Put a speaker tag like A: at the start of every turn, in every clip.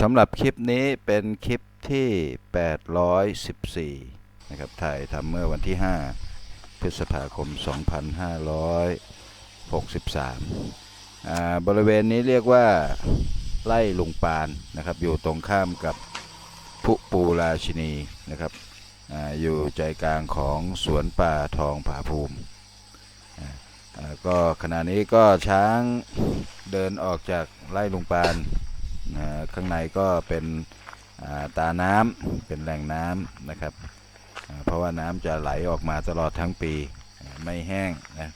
A: สำหรับคลิปนี้เป็นคลิปที่ 814 นะครับ ถ่ายทำเมื่อวันที่ 5 พฤษภาคม 2563อ่าบริเวณนี้เรียกว่าไล่ลุงปานนะครับ อยู่ตรงข้ามกับพุปูราชินีนะครับออยู่ใจกลางของสวนป่าทองผาภูมิ ก็ขณะนี้ก็ช้างเดินออกจากไล่ลุงปาน ข้างในก็เป็นตาน้ำเป็นแหล่งน้ำนะครับ เพราะว่าน้ำจะไหลออกมาตลอดทั้งปีไม่แห้งนะ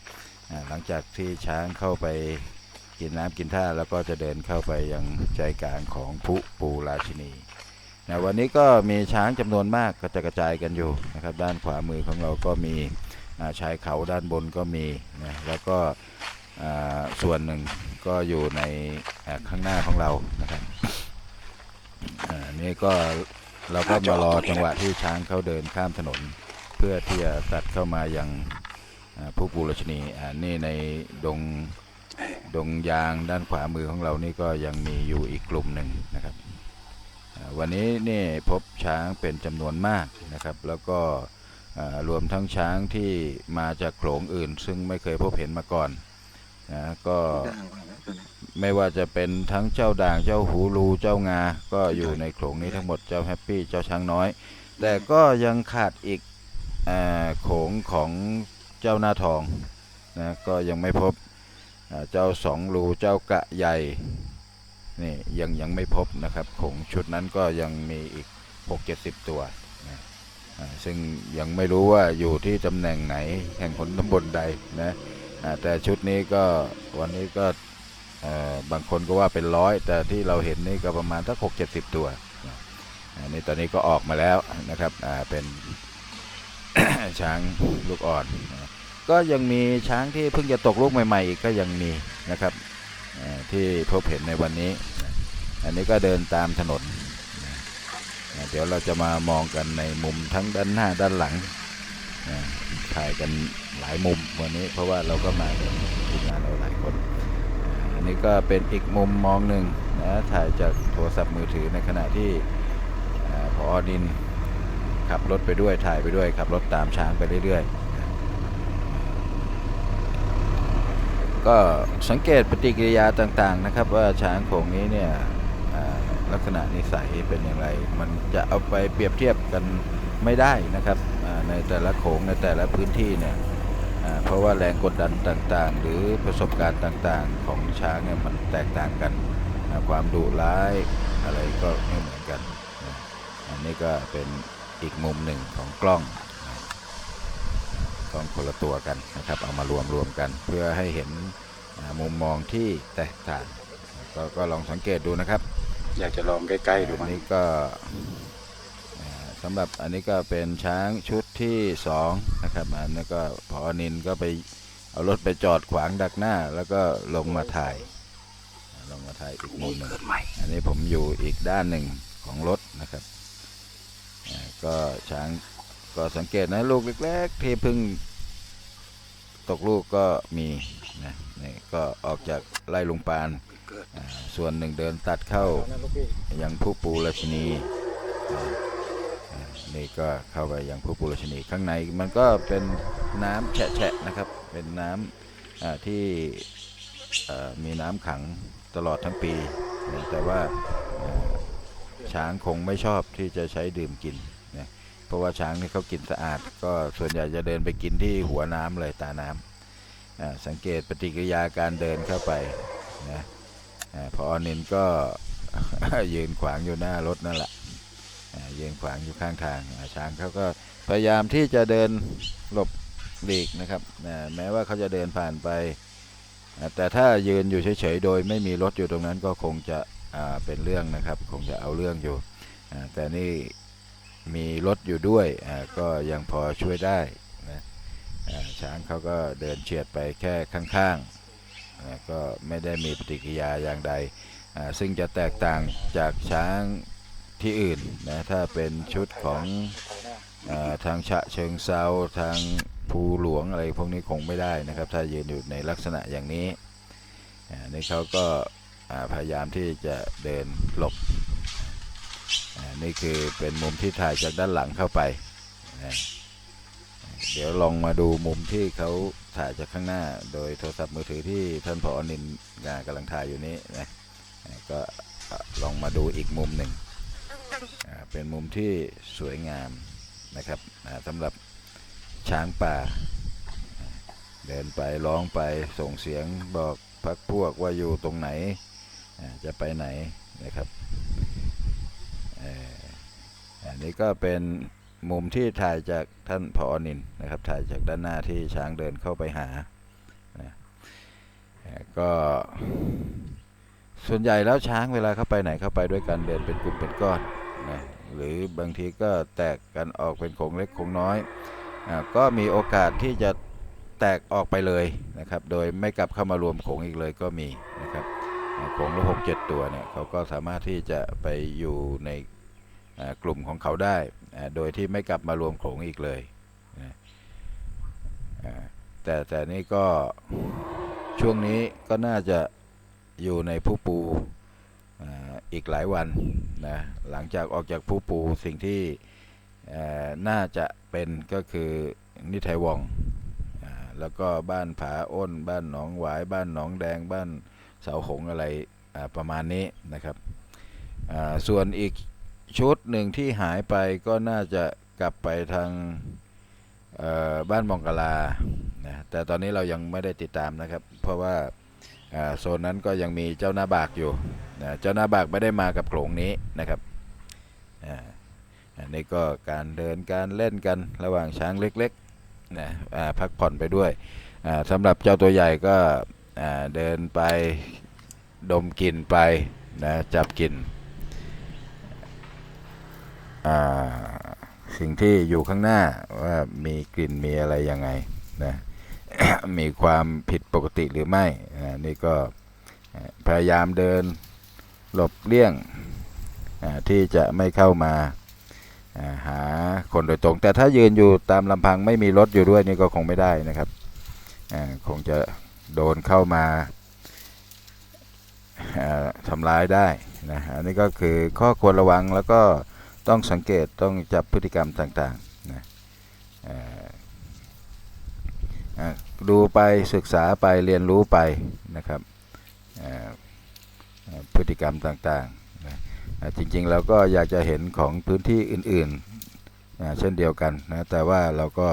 A: หลังจากที่ช้างเข้าไปกินน้ำกินท่าแล้วก็จะเดินเข้าไปยังใจกลางของพุปูราชินีนะวันนี้ก็มีช้างจำนวนมากก็จะกระจายกันอยู่นะครับด้านขวามือของเราก็มีชายเขาด้านบนก็มีนะแล้วก็ ส่วนหนึ่งก็อยู่ในข้างหน้าของเรานะครับนี่ก็เราก็มารอจังหวะที่ช้างเขาเดินข้ามถนน เพื่อที่จะตัดเข้ามายังผู้ปูรชนีนี่ในดงดงยางด้านขวามือของเรานี่ก็ยังมีอยู่อีกกลุ่มหนึ่งนะครับวันนี้นี่พบช้างเป็นจำนวนมากนะครับ แล้วก็รวมทั้งช้างที่มาจากโขลงอื่น ซึ่งไม่เคยพบเห็นมาก่อน นะก็ไม่ว่าจะเป็นทั้งเจ้าด่างเจ้าหูรูเจ้างา ก็อยู่ในโขลงนี้ทั้งหมดเจ้าแฮปปี้เจ้าช้างน้อย แต่ก็ยังขาดอีกอาโขงของเจ้าหน้าทองนะก็ยังไม่พบอ่าเจ้าสองรูเจ้ากะใหญ่นี่ยังยังไม่พบนะครับโขงชุดนั้นก็ยังมีอีก 6-70 ตัวนะอ่าซึ่งยังไม่รู้ว่าอยู่ที่ตำแหน่งไหนแห่งผลตำบลใดนะอ่า แต่ชุดนี้ก็วันนี้ก็บางคนก็ว่าเป็นร้อยแต่ที่เราเห็นนี่ก็ประมาณสักหกเจ็ดสิบตัวนะอันนี้ตอนนี้ก็ออกมาแล้วนะครับเป็นช้างลูกอ่อน ก็ยังมีช้างที่เพิ่งจะตกลูกใหม่ๆอีกก็ยังมีนะครับที่พบเห็นในวันนี้ อันนี้ก็เดินตามถนน เดี๋ยวเราจะมามองกันในมุมทั้งด้านหน้าด้านหลังถ่ายกัน หลายมุมวันนี้ เพราะว่าเราก็มากันทีมงานเราหลายคน อันนี้ก็เป็นอีกมุมมองหนึ่งนะถ่ายจากโทรศัพท์มือถือในขณะที่อ่าพอดินขับรถไปด้วยถ่ายไปด้วย ขับรถตามช้างไปเรื่อยๆ ก็สังเกตปฏิกิริยาต่างๆนะครับ ว่าช้างโขงนี้เนี่ยลักษณะนิสัยเป็นอย่างไร มันจะเอาไปเปรียบเทียบกันไม่ได้นะครับในแต่ละโขงในแต่ละพื้นที่เนี่ย เพราะว่าแรงกดดันต่างๆ หรือประสบการณ์ต่างๆ ของช้างเนี่ยมันแตกต่างกันอ่าความดุร้ายอะไรก็ไม่เหมือนกันนะอันนี้ก็เป็นอีกมุมหนึ่งของกล้องนะกล้องคนละตัวกันนะครับ เอามารวมรวมกัน เพื่อให้เห็นอ่ามุมมองที่แตกต่างก็ก็ลองสังเกตดูนะครับ
B: อยากจะลองใกล้ๆดู
A: อั
B: มั้
A: น
B: ง
A: นี้ก็อ่า สำหรับอันนี้ก็เป็นช้างชุดที่สองนะครับอันนี้ก็พอนินก็ไปเอารถไปจอดขวางดักหน้า แล้วก็ลงมาถ่ายอ่าลงมาถ่ายอีกมุมหนึ่งอันนี้ผมอยู่อีกด้านหนึ่งของรถนะครับอ่าก็ช้างก็สังเกตนะลูกเล็กๆที่เพิ่งตกลูกก็มีนะนี่ก็ออกจากไล่ลุงปานอ่าส่วนหนึ่งเดินตัดเข้ายังผู้ปูราชินีอ่าอ่า นี่ก็เข้าไปยังผู้ปูรชินีข้างในมันก็เป็นน้ำแฉะๆนะครับ เป็นน้ำอ่าที่มีน้ำขังตลอดทั้งปี แต่ว่าช้างคงไม่ชอบที่จะใช้ดื่มกินนะเพราะว่าช้างนี่เขากินสะอาด ก็ส่วนใหญ่จะเดินไปกินที่หัวน้ำเลยตาน้ำอ่าสังเกตปฏิกิริยาการเดินเข้าไปนะออนินก็ยืนขวางอยู่หน้ารถนั่นแหละ ยืนขวางอยู่ข้างทางช้างเขาก็พยายามที่จะเดินหลบหลีกนะครับแม้ว่าเขาจะเดินผ่านไป แต่ถ้ายืนอยู่เฉยๆโดยไม่มีรถอยู่ตรงนั้นก็คงจะเป็นเรื่องนะครับ คงจะเอาเรื่องอยู่ แต่นี่มีรถอยู่ด้วยก็ยังพอช่วยได้นะช้างเขาก็เดินเฉียดไปแค่ข้างๆก็ไม่ได้มีปฏิกิริยาอย่างใดซึ่งจะแตกต่างจากช้าง ที่อื่นนะถ้าเป็นชุดของอทางฉะเชิงเซาทางภูหลวงอะไรพวกนี้คงไม่ได้นะครับ ถ้ายืนอยู่ในลักษณะอย่างนี้นี่เขาก็พยายามที่จะเดินหลบนี่คือเป็นมุมที่ถ่ายจากด้านหลังเข้าไป เดี๋ยวลองมาดูมุมที่เขาถ่ายจากข้างหน้า โดยโทรศัพท์มือถือที่ท่านผอนินงากำลังถ่ายอยู่นี้นะก็ลองมาดูอีกมุมหนึ่ง เป็นมุมที่สวยงามนะครับสำหรับช้างป่า เดินไปร้องไปส่งเสียงบอกพักพวกว่าอยู่ตรงไหนจะไปไหนนะครับอันนี้ก็เป็นมุมที่ถ่ายจากท่านพอนินนะครับ ถ่ายจากด้านหน้าที่ช้างเดินเข้าไปหาก็ส่วนใหญ่แล้วช้างเวลาเข้าไปไหนเข้าไปด้วยกันเดินเป็นกลุ่มเป็นก้อน นะหรือบางทีก็แตกกันออกเป็นโขงเล็กโขงน้อยอก็มีโอกาสที่จะแตกออกไปเลยนะครับ โดยไม่กลับเข้ามารวมโขงอีกเลยก็มีนะครับโขงละหกเจ็ดตัวเนี่ยเขาก็สามารถที่จะไปอยู่ในกลุ่มของเขาได้ โดยที่ไม่กลับมารวมโขงอีกเลยนะแต่แต่นี่ก็ช่วงนี้ก็น่าจะอยู่ในผู้ปู อีกหลายวันนะหลังจากออกจากผู้ปูสิ่งที่น่าจะเป็นก็คือนิไทยวองแล้วก็บ้านผาอ้น บ้านหนองหวาย บ้านหนองแดง บ้านเสาหงอะไรประมาณนี้นะครับส่วนอีกชุดหนึ่งที่หายไปก็น่าจะกลับไปทางบ้านมองกลานะแต่ตอนนี้เรายังไม่ได้ติดตามนะครับ เพราะว่าโซนนั้นก็ยังมีเจ้าหน้าบากอยู่ นะเจ้าหน้าบากไม่ได้มากับโขลงนี้นะครับอันนี้ก็การเดินการเล่นกันระหว่างช้างเล็กๆนะพักผ่อนไปด้วยสำหรับเจ้าตัวใหญ่ก็เดินไปดมกลิ่นไปนะจับกลิ่นสิ่งที่อยู่ข้างหน้าว่ามีกลิ่นมีอะไรยังไงนะมีความผิดปกติหรือไม่นี่ก็พยายามเดิน หลบเลี่ยงที่จะไม่เข้ามาหาคนโดยตรง แต่ถ้ายืนอยู่ตามลำพังไม่มีรถอยู่ด้วยนี่ก็คงไม่ได้นะครับคงจะโดนเข้ามาทำร้ายได้นะอันนี้ก็คือข้อควรระวังแล้วก็ต้องสังเกตต้องจับพฤติกรรมต่างๆนะดูไปศึกษาไปเรียนรู้ไปนะครับ พฤติกรรมต่างๆจริงๆเราก็อยากจะเห็นของพื้นที่อื่นๆ เช่นเดียวกันนะแต่ว่าเราก็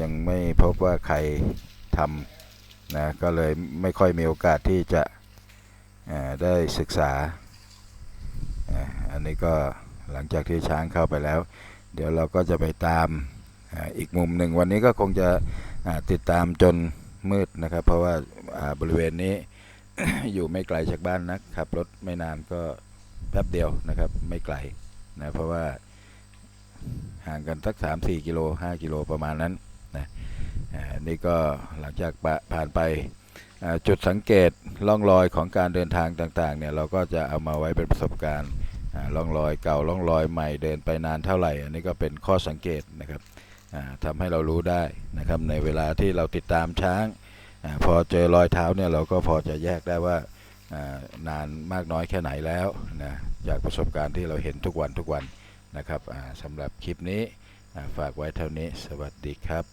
A: ยังไม่พบว่าใครทำนะก็เลยไม่ค่อยมีโอกาสที่จะได้ศึกษา อันนี้ก็หลังจากที่ช้างเข้าไปแล้ว เดี๋ยวเราก็จะไปตามอีกมุมหนึ่งวันนี้ก็คงจะติดตามจนมืดนะครับ เพราะว่าบริเวณนี้ อยู่ไม่ไกลจากบ้านนักขับรถไม่นานก็แป๊บเดียวนะครับ ไม่ไกลนะเพราะว่าห่างกันสัก 3 4 กิโล 5 กิโลประมาณนั้นนะนี่ก็หลังจากผ่านไปจุดสังเกตล่องรอยของการเดินทางต่างๆเนี่ยเราก็จะเอามาไว้เป็นประสบการณ์ล่องรอยเก่าล่องรอยใหม่เดินไปนานเท่าไหร่ อันนี้ก็เป็นข้อสังเกตนะครับทำให้เรารู้ได้นะครับในเวลาที่เราติดตามช้าง พอเจอรอยเท้าเนี่ยเราก็พอจะแยกได้ว่านานมากน้อยแค่ไหนแล้วนะจากประสบการณ์ที่เราเห็นทุกวันทุกวันนะครับสำหรับคลิปนี้ฝากไว้เท่านี้สวัสดีครับ